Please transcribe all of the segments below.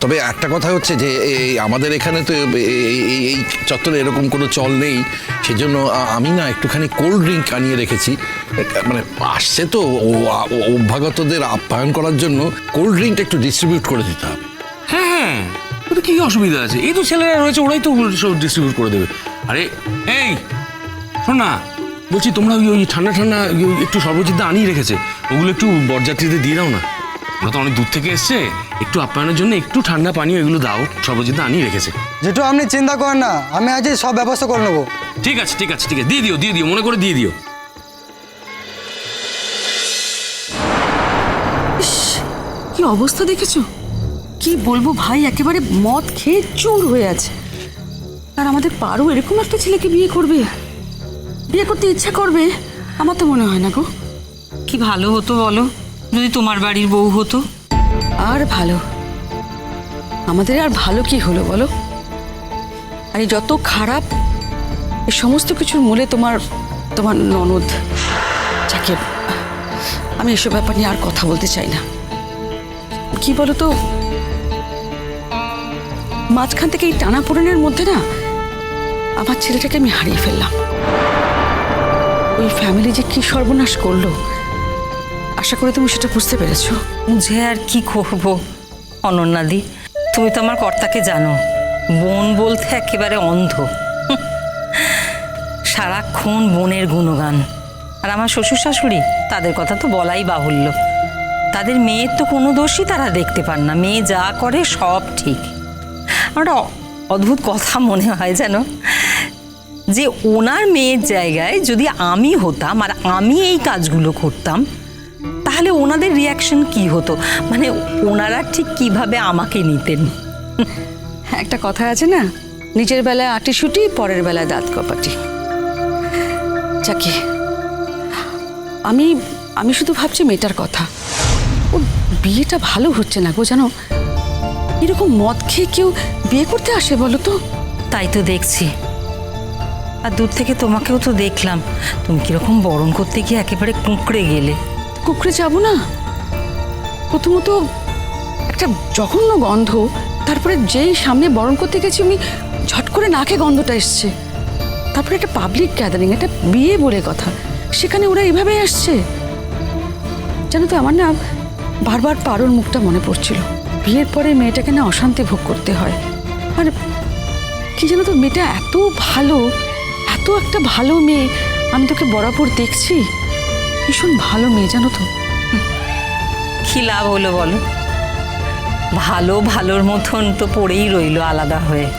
তবে একটা কথা হচ্ছে যে এই আমাদের এখানে তো এই- চত্বরে এরকম কোনো চল নেই। সেজন্য আমি না একটুখানি কোল্ড ড্রিঙ্ক আনিয়ে রেখেছি। মানে আসছে তো অভ্যাগতদের আপ্যায়ন করার জন্য কোল্ড ড্রিঙ্কটা একটু ডিস্ট্রিবিউট করে দিতে হবে। হ্যাঁ হ্যাঁ। ওতে কি অসুবিধা আছে? এই তো ছেলেরা রয়েছে, ওরাই তো সব ডিস্ট্রিবিউট করে দেবে। আরে, এই, শোন না। বলছি তোমরা ওই ঠান্ডা ঠান্ডা একটু সর্বজিৎদা আনিয়ে রেখেছে। ওগুলো একটু বরযাত্রীদের দিয়ে দাও না। ওরা তো অনেক দূর থেকে এসছে। একটু আপ্যায়নের জন্য একটু ঠান্ডা পানীয় এগুলো দাও সর্বজিৎদা আনিয়ে রেখেছে। যেটু আপনি চিন্তা করেন না আমি আজই সব ব্যবস্থা করে নেব। ঠিক আছে ঠিক আছে ঠিক আছে দিয়ে দিও দিয়ে দিও মনে করে দিয়ে দিও। কি অবস্থা দেখেছ? কি বলব ভাই একেবারে মদ খেয়ে চুর হয়ে আছে। আর আমাদের পারু এরকম একটা ছেলেকে বিয়ে করবে? বিয়ে করতে ইচ্ছা করবে? আমার তো মনে হয় না গো। কি ভালো হতো বলো। যদি তোমার বাড়ির বউ হতো? আর ভালো। আমাদের আর ভালো কি হলো বলো? আর যত খারাপ, এই সমস্ত কিছুর মূলে তোমার তোমার ননদ, যাকে আমি এসব ব্যাপার নিয়ে আর কথা বলতে চাই না। কি বলো তো মাঝখান থেকে এই টানাপোড়েনের মধ্যে না, আমার ছেলেটাকে আমি হারিয়ে ফেললাম। ওই ফ্যামিলি যে কি সর্বনাশ করল আশা করি তুমি সেটা বুঝতে পেরেছ। বুঝে আর কি করব? অনন্যাদি, তুমি তো আমার কর্তাকে জানো। বোন বলতে একেবারে অন্ধ। সারাক্ষণ বোনের গুণগান। আর আমার শ্বশুর শাশুড়ি, তাদের কথা তো বলাই বাহুল্য। তাদের মেয়ের তো কোনো দোষই তারা দেখতে পান না। মেয়ে যা করে সব ঠিক। আমার অদ্ভুত কথা মনে হয় যেন যে ওনার মেয়ের জায়গায় যদি আমি হতাম আর আমি এই কাজগুলো করতাম তাহলে ওনাদের রিয়াকশন কি হতো? মানে ওনারা ঠিক কীভাবে আমাকে নিতেন? একটা কথা আছে না? নিজের বেলায় আটি শুটি পরের বেলায় দাঁত কপাটি। যাকে আমি আমি শুধু ভাবছি মেয়েটার কথা। ও বিয়েটা ভালো হচ্ছে না গো জানো? এরকম মদ খেয়ে কেউ বিয়ে করতে আসে বলো তো? তাই তো দেখছি। আর দূর থেকে তোমাকেও তো দেখলাম। তুমি কীরকম বরণ করতে গিয়ে একেবারে কুঁকড়ে গেলে। কুকড়ে যাব না? প্রথমত একটা জঘন্য গন্ধ, তারপরে যেই সামনে বরণ করতে গেছি উনি ঝট করে নাকে গন্ধটা এসছে। তারপরে একটা পাবলিক গ্যাদারিং একটা বিয়ে বলে কথা, সেখানে ওরা এভাবেই আসছে। জানো তো, আমার না বারবার পারোর মুখটা মনে পড়ছিল। বিয়ের পরে মেয়েটাকে না অশান্তি ভোগ করতে হয়। আর কি জানো তো, মেয়েটা এত ভালো, এত একটা ভালো মেয়ে, আমি তোকে বরাবর দেখছি। ভীষণ ভালো মেয়ে জানো তো। কি লাভ হলো বলো? ভালো ভালোর মতন তো পড়েই রইল আলাদা হয়ে।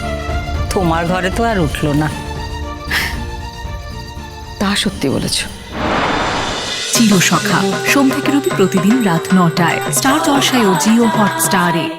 তোমার ঘরে তো আর উঠল না। তা সত্যি বলেছ। চিরসখা। সোম থেকে রবি প্রতিদিন রাত নটায়। স্টার জলসায় ও জিও হটস্টারে।